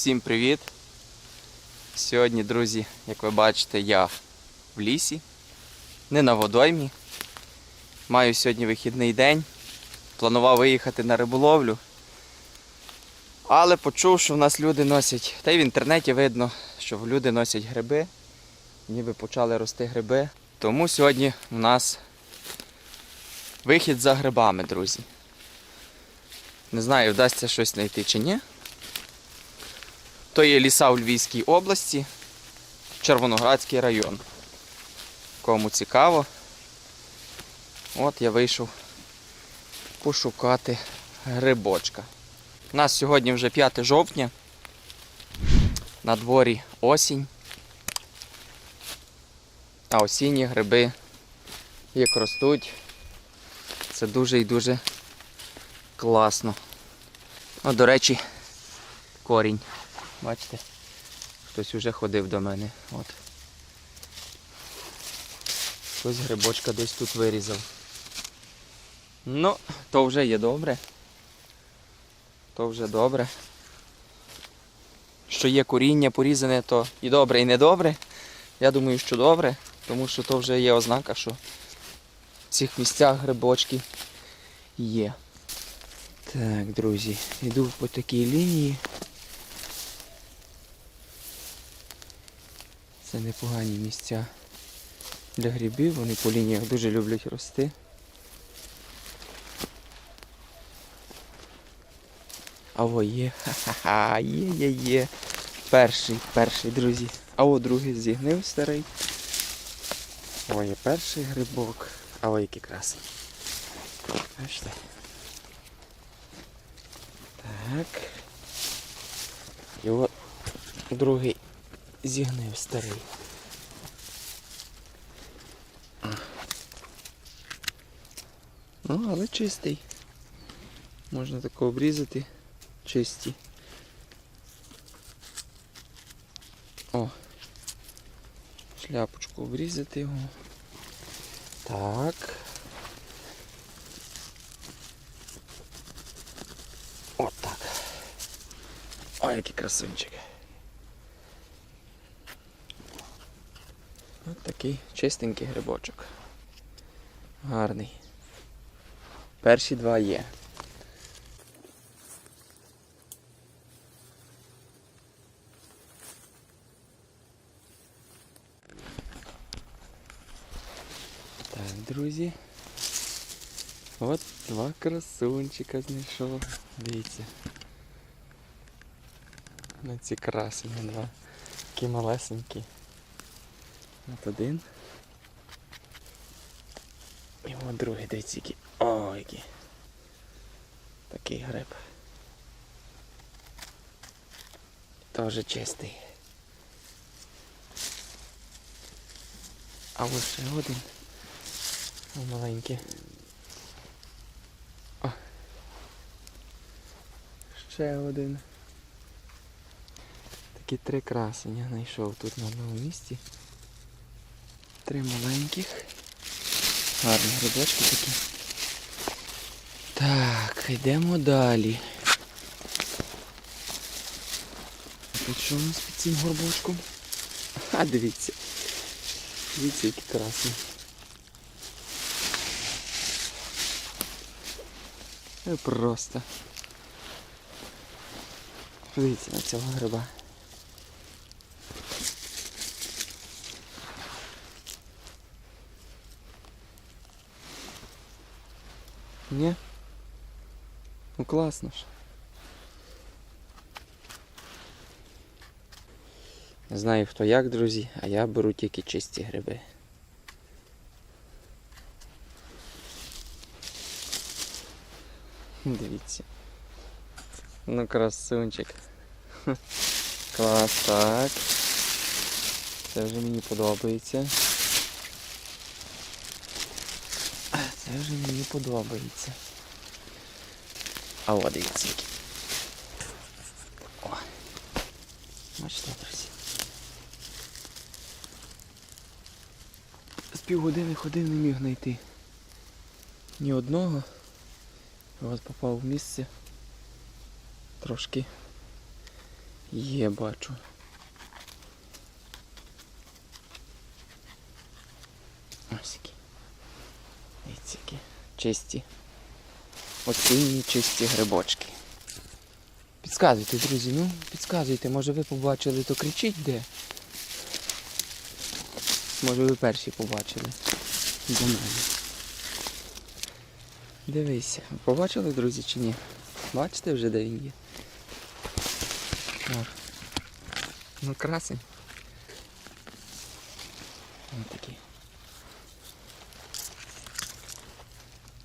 Всім привіт! Сьогодні, друзі, як ви бачите, я в лісі, не на водоймі. Маю сьогодні вихідний день. Планував виїхати на риболовлю. Але почув, що в нас люди носять, та й в інтернеті видно, що люди носять гриби. Ніби почали рости гриби. Тому сьогодні в нас вихід за грибами, друзі. Не знаю, вдасться щось знайти чи ні. То є ліса у Львівській області, Червоноградський район. Кому цікаво, от я вийшов пошукати грибочка. У нас сьогодні вже 5 жовтня. На дворі осінь. А осінні гриби як ростуть. Це дуже і дуже класно. О, до речі, корінь. Бачите? Хтось вже ходив до мене. От. Хтось грибочка десь тут вирізав. Ну, то вже є добре. То вже добре. Що є коріння порізане, то і добре, і не добре. Я думаю, що добре, тому що то вже є ознака, що в цих місцях грибочки є. Так, друзі, йду по такій лінії. Це непогані місця для грибів, вони по лініях дуже люблять рости. А во є, ха-ха-ха, є, є, є. Перший, перший, друзі. А о, другий зігнив старий. О, є перший грибок. А о, який красний. Бачите? Так. І от другий зігнив старий. Ну, але чистий. Можна тако обрізати. Чисті. О. Шляпочку обрізати його. Так. От так. Ой, який красунчик. Ось такий чистенький грибочок. Гарний. Перші два є. Так, друзі. От два красунчика знайшов. Дивіться. На ці красені два. Такі малесенькі. От один. І от другий дивіться який. О, який. Такий гриб. Теж чистий. А ось ще один. О, маленький. О. Ще один. Такі три красення знайшов тут на одному місці. Три маленьких. Гарні грибочки такі. Так, йдемо далі. Тут що у нас під цим горбочком? А, дивіться. Дивіться, які красні. Просто. Подивіться на цього гриба. Ні? Ну класно ж. Не знаю хто як, друзі, а я беру тільки чисті гриби. Дивіться. Ну красунчик. Клас, так. Це вже мені подобається. Це вже мені подобається. А от дивіться. О. Бачите, друзі. З півгодини ходив не міг знайти. Ні одного. От попав в місце. Трошки Є, бачу. Ось чисті. Осінні чисті грибочки. Підказуйте, друзі, ну, підказуйте, може ви побачили, то кричіть де. Може ви перші побачили. До мене. Дивися, побачили, друзі, чи ні? Бачите вже, де він є? О. Ну, красень. Ось такий.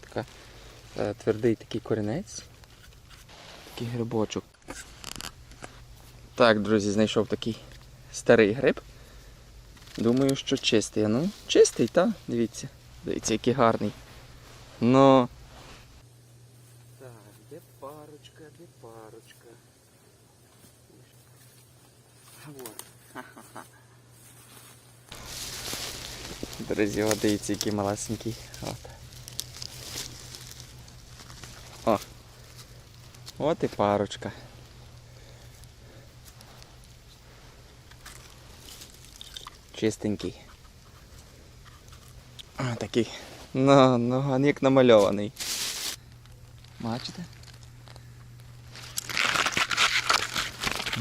Така, е, твердий такий корінець. Такий грибочок. Так, друзі, знайшов такий старий гриб. Думаю, що чистий. Ну, чистий, так? Дивіться. Дивіться, який гарний. Ну. Так, де парочка, де парочка. Вот. Друзі, от дивіться, який малесенький. От. О. От і парочка. Чистенький. А, такий. Ну, ну, як намальований. Бачите?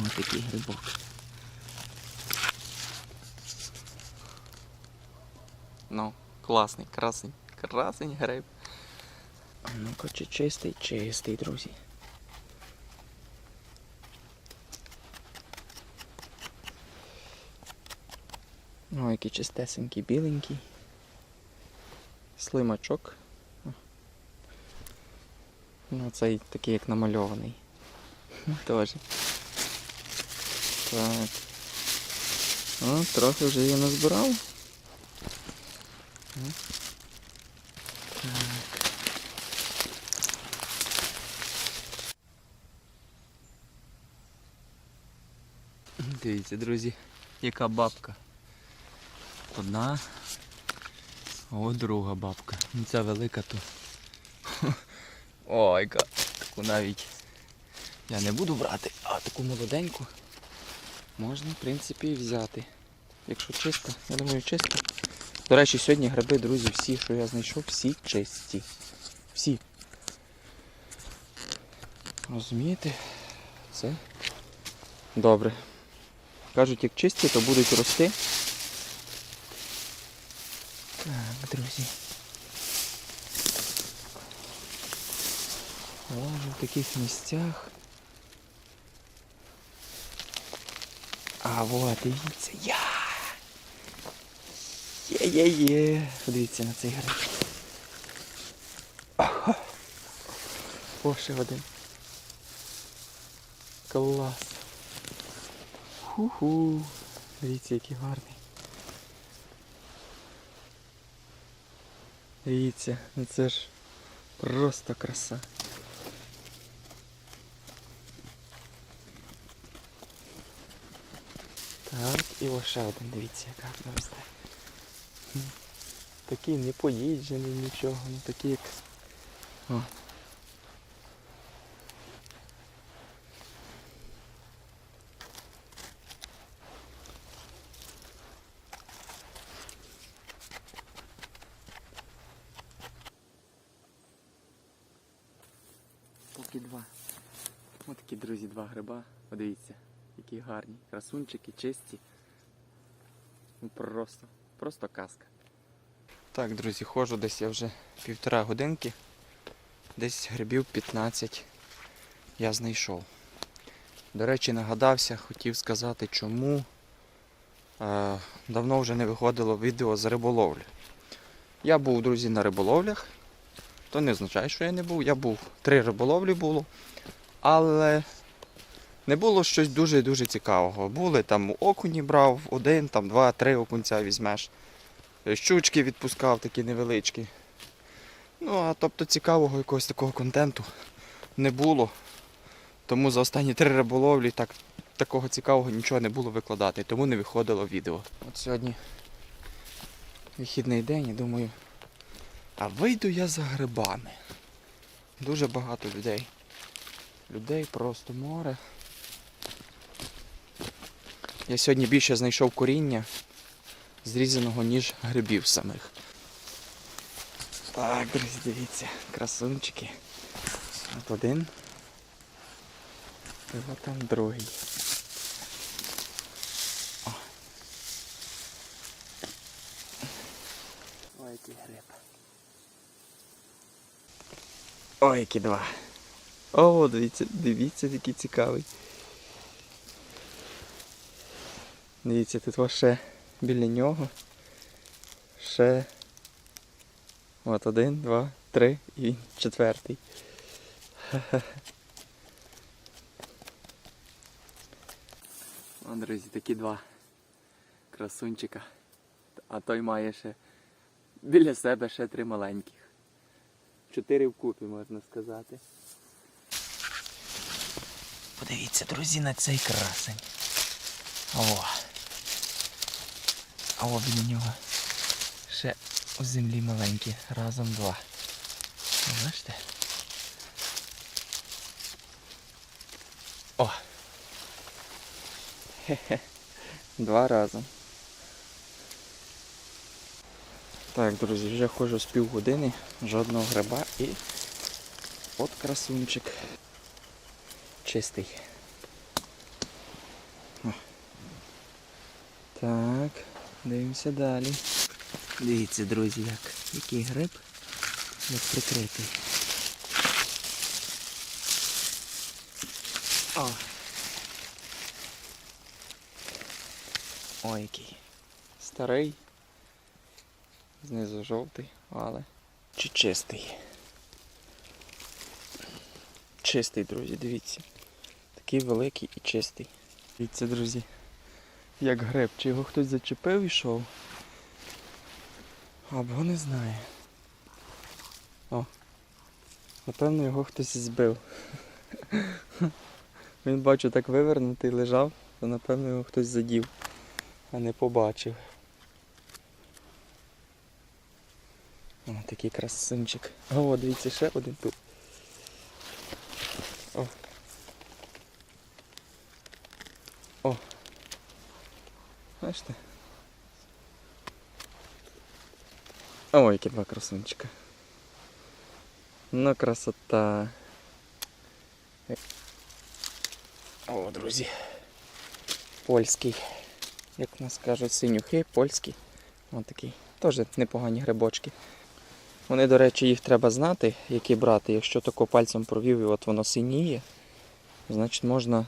Ось такий грибок. Ну, класний, красень, красень гриб. Ну-ка, чи чистий, чистий, друзі. О, який чистесенький, біленький. Слимачок. Ну, цей такий як намальований. Теж. Так. О, трохи вже я назбирав. Так. Дивіться, друзі, яка бабка. Одна, от друга бабка. Ну ця велика то. Ой, яка. Таку навіть я не буду брати, а таку молоденьку можна, в принципі, і взяти. Якщо чисто, я думаю, чисто. До речі, сьогодні гриби, друзі, всі, що я знайшов, всі чисті. Всі. Розумієте? Це добре. Кажуть, як чисті, то будуть рости. Так, друзі. Лажу в таких місцях. А вот, дивіться, я. Є-є-є. Подивіться на цей гриб. О, ще один. Клас. Ху-ху. Дивіться, який гарний. Дивіться, ну це ж просто краса. Так, і ось ще один, дивіться, як гарно росте. Такий не поїджений нічого, ну такий як. О. Поки два. Ось такі, друзі, два гриба. Подивіться, які гарні. Красунчики, чисті. Ну просто, просто казка. Так, друзі, ходжу десь я вже півтора годинки. Десь грибів 15 я знайшов. До речі, нагадався, хотів сказати, чому е, давно вже не виходило відео з риболовлі. Я був, друзі, на риболовлях. То не означає, що я не був. Я був, три риболовлі було. Але не було щось дуже-дуже цікавого. Були там окуні брав, один, там два, три окунця візьмеш. Е, Щучки відпускав такі невеличкі. Ну, а тобто цікавого якогось такого контенту не було. Тому за останні три риболовлі так, такого цікавого нічого не було викладати, тому не виходило відео. От сьогодні вихідний день і думаю, а вийду я за грибами. Дуже багато людей. Людей просто море. Я сьогодні більше знайшов коріння зрізаного, ніж грибів самих. Так, друзі, дивіться, красунчики. От один. І от там другий. О. Ой, який гриб. Ой, які два. О, дивіться, дивіться, який цікавий. Дивіться, тут ще біля нього. Ще. От один, два, три і він четвертий. О, друзі, такі два красунчика. А той має ще біля себе ще три маленьких. Чотири вкупі, можна сказати. Подивіться, друзі, на цей красень. О. О, біля нього ще у землі маленькі, разом два. Бачите? О! Хе-хе. Два разом. Так, друзі, вже ходжу з півгодини, жодного гриба і от красунчик. Чистий. Так, дивимося далі. Дивіться, друзі, як який гриб, як прикритий. О. Ой, який. Старий. Знизу жовтий, але чи чистий. Чистий, друзі, дивіться. Такий великий і чистий. Дивіться, друзі, як гриб. Чи його хтось зачепив і йшов? Або не знає. О. Напевно його хтось збив. Він бачу так вивернутий лежав, то напевно його хтось задів, а не побачив. О, такий красунчик. О, дивіться, ще один тут. О. О. Бачите? Ой, які два красунчика. Ну, красота. О, друзі. Польський. Як у нас кажуть, синюхи, польський. Ось такий. Теж непогані грибочки. Вони, до речі, їх треба знати, які брати. Якщо тако пальцем провів і от воно синіє, значить можна,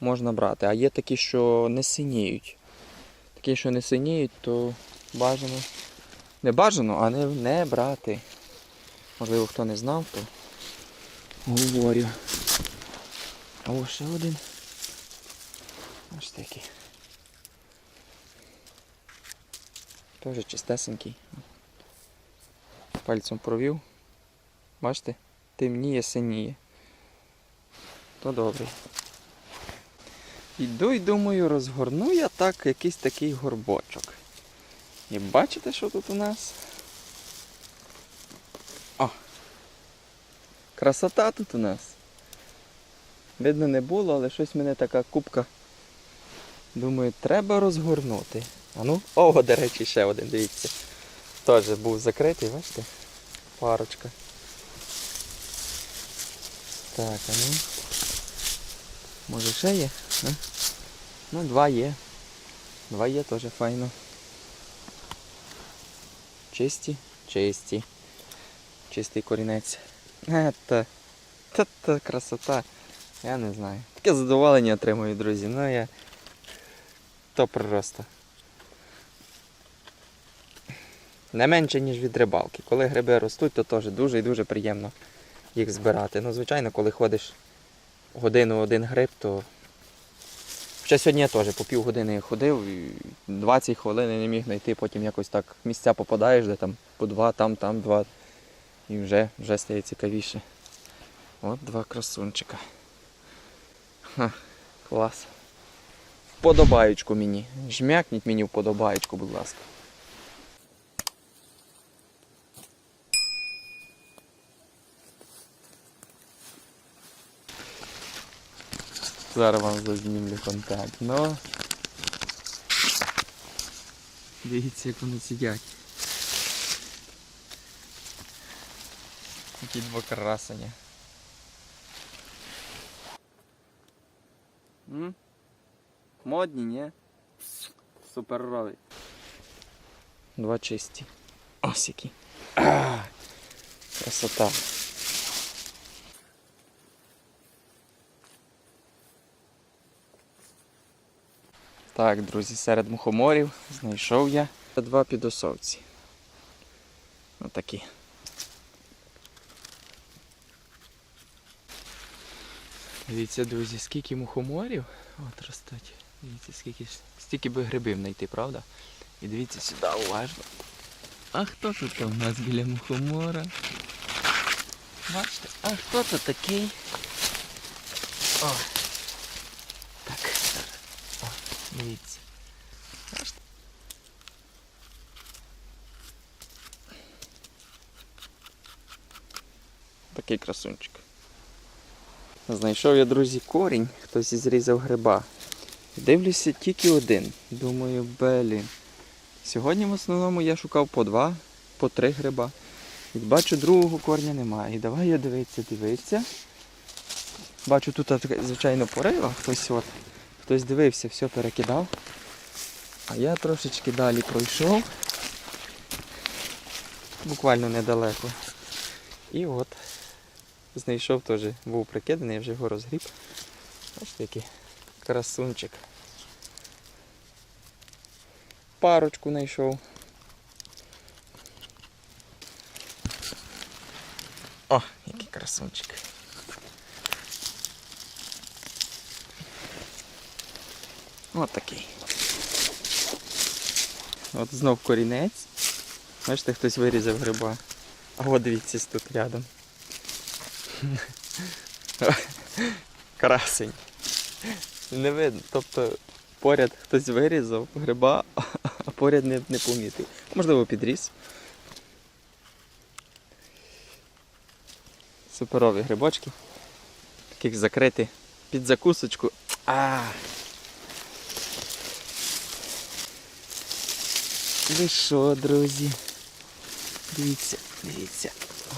можна брати. А є такі, що не синіють. Такі, що не синіють, то бажано. Не бажано, а не, не брати. Можливо, хто не знав, то говорю. А ось ще один. Ось такий. Теж чистесенький. Пальцем провів. Бачите? Темніє, синіє. То добре. Іду і думаю, розгорну я так якийсь такий горбочок. І бачите, що тут у нас? О! Красота тут у нас. Видно не було, але щось мене така кубка. Думаю, треба розгорнути. А ну, о, до речі, ще один, дивіться. Теж був закритий, бачите? Парочка. Так, а ну. Може ще є? А? Ну, два є. Два є теж файно. Чисті, чисті. Чистий корінець. Е, Та, та, та красота. Я не знаю. Таке задоволення отримую, друзі. Ну я. То просто. Не менше, ніж від рибалки. Коли гриби ростуть, то теж дуже і дуже приємно їх збирати. Ну, звичайно, коли ходиш годину один гриб, то. Хоча сьогодні я теж по півгодини ходив, і 20 хвилин не міг знайти, потім якось так місця попадаєш, де там по два, там, там два. І вже, вже стає цікавіше. От два красунчика. Ха, клас. Вподобаючку мені. Жмякніть мені вподобаючку, будь ласка. Зараз вам зазнімлю контент. Ну, Дивіться, як вони сидять. Такі два красення. М? Модні, ні? Суперові. Два чисті. Ось які. А, красота. Так, друзі, серед мухоморів знайшов я два підосовці. Отакі. Дивіться, друзі, скільки мухоморів от ростуть. Дивіться, скільки стільки би грибів знайти, правда? І дивіться сюди уважно. А хто тут у нас біля мухомора? Бачите? А хто тут такий? О. Дивіться. Такий красунчик. Знайшов я, друзі, корінь, хтось зрізав гриба. Дивлюся тільки один. Думаю, блін. Сьогодні в основному я шукав по два, по три гриба. І бачу, другого корня немає. І давай я дивитися, дивитися. Бачу, тут звичайно порива, хтось от, хтось дивився, все перекидав. А я трошечки далі пройшов. Буквально недалеко. І от знайшов теж, був прикиданий, я вже його розгріб. Бачите, який красунчик. Парочку знайшов. О, який красунчик. От такий. От знов корінець. Бачите, хтось вирізав гриба. А от дивіться тут рядом. Красень. Не видно. Тобто поряд хтось вирізав гриба, а поряд не, не помітив. Можливо, підріс. Суперові грибочки. Таких закриті під закусочку. А. Ви що, друзі? Дивіться, дивіться.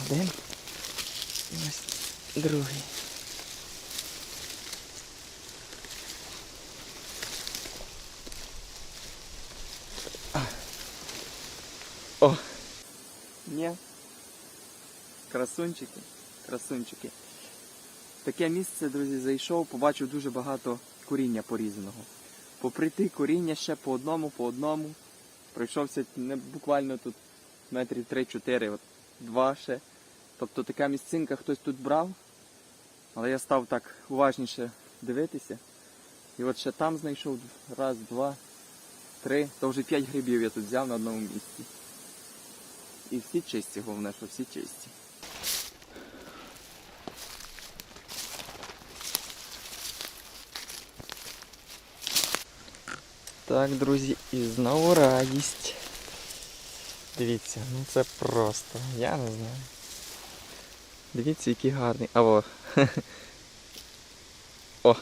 Один. І ось другий. О! Ні. Красунчики. Красунчики. Таке місце, друзі, зайшов, побачив дуже багато коріння порізаного. Поприйти коріння ще по одному, по одному. Пройшовся не буквально тут метрів 3-4, от два ще. Тобто така місцинка хтось тут брав, але я став так уважніше дивитися. І от ще там знайшов раз, два, три, то вже п'ять грибів я тут взяв на одному місці. І всі чисті, головне, що всі чисті. Так, друзі, і знову радість. Дивіться, ну це просто, я не знаю. Дивіться, який гарний. А во. О!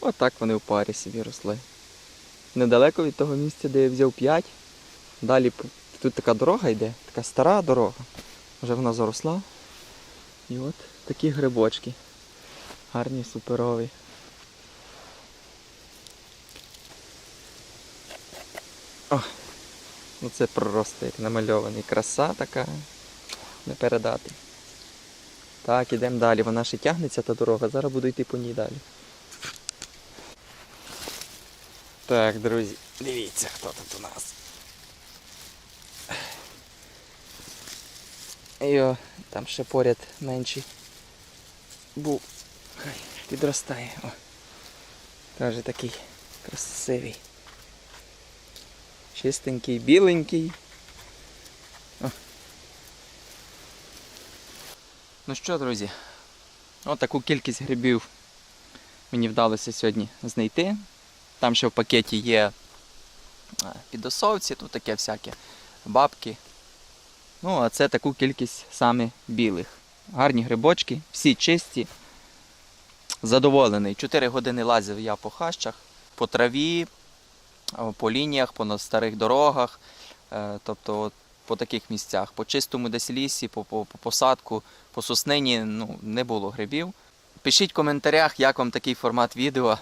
Отак вони в парі собі росли. Недалеко від того місця, де я взяв 5. Далі тут така дорога йде, така стара дорога. Вже вона заросла. І от такі грибочки. Гарні, суперові. О! Ну це просто як намальований. Краса така. Не передати. Так, ідемо далі. Вона ще тягнеться та дорога. Зараз буду йти по ній далі. Так, друзі, дивіться, хто тут у нас. Йо, там ще поряд менший. Був. Хай підростає. О. Теж такий красивий. Чистенький, біленький. Ну що, друзі, от таку кількість грибів мені вдалося сьогодні знайти. Там ще в пакеті є е, підосовці, тут таке всяке бабки. Ну, а це таку кількість саме білих. Гарні грибочки, всі чисті. Задоволений. 4 години лазив я по хащах, по траві. Е, по лініях, по старих дорогах, е, тобто от по таких місцях. По чистому десь лісі, по, по, по посадку, по соснині ну, не було грибів. Пишіть в коментарях, як вам такий формат відео.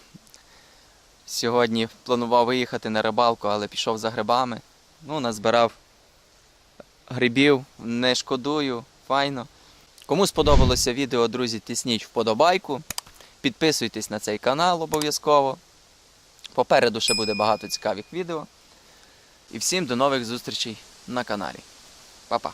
Сьогодні планував виїхати на рибалку, але пішов за грибами. Ну, назбирав грибів, не шкодую, файно. Кому сподобалося відео, друзі, тисніть вподобайку. Підписуйтесь на цей канал обов'язково. Попереду ще буде багато цікавих відео. І всім до нових зустрічей на каналі. Па-па!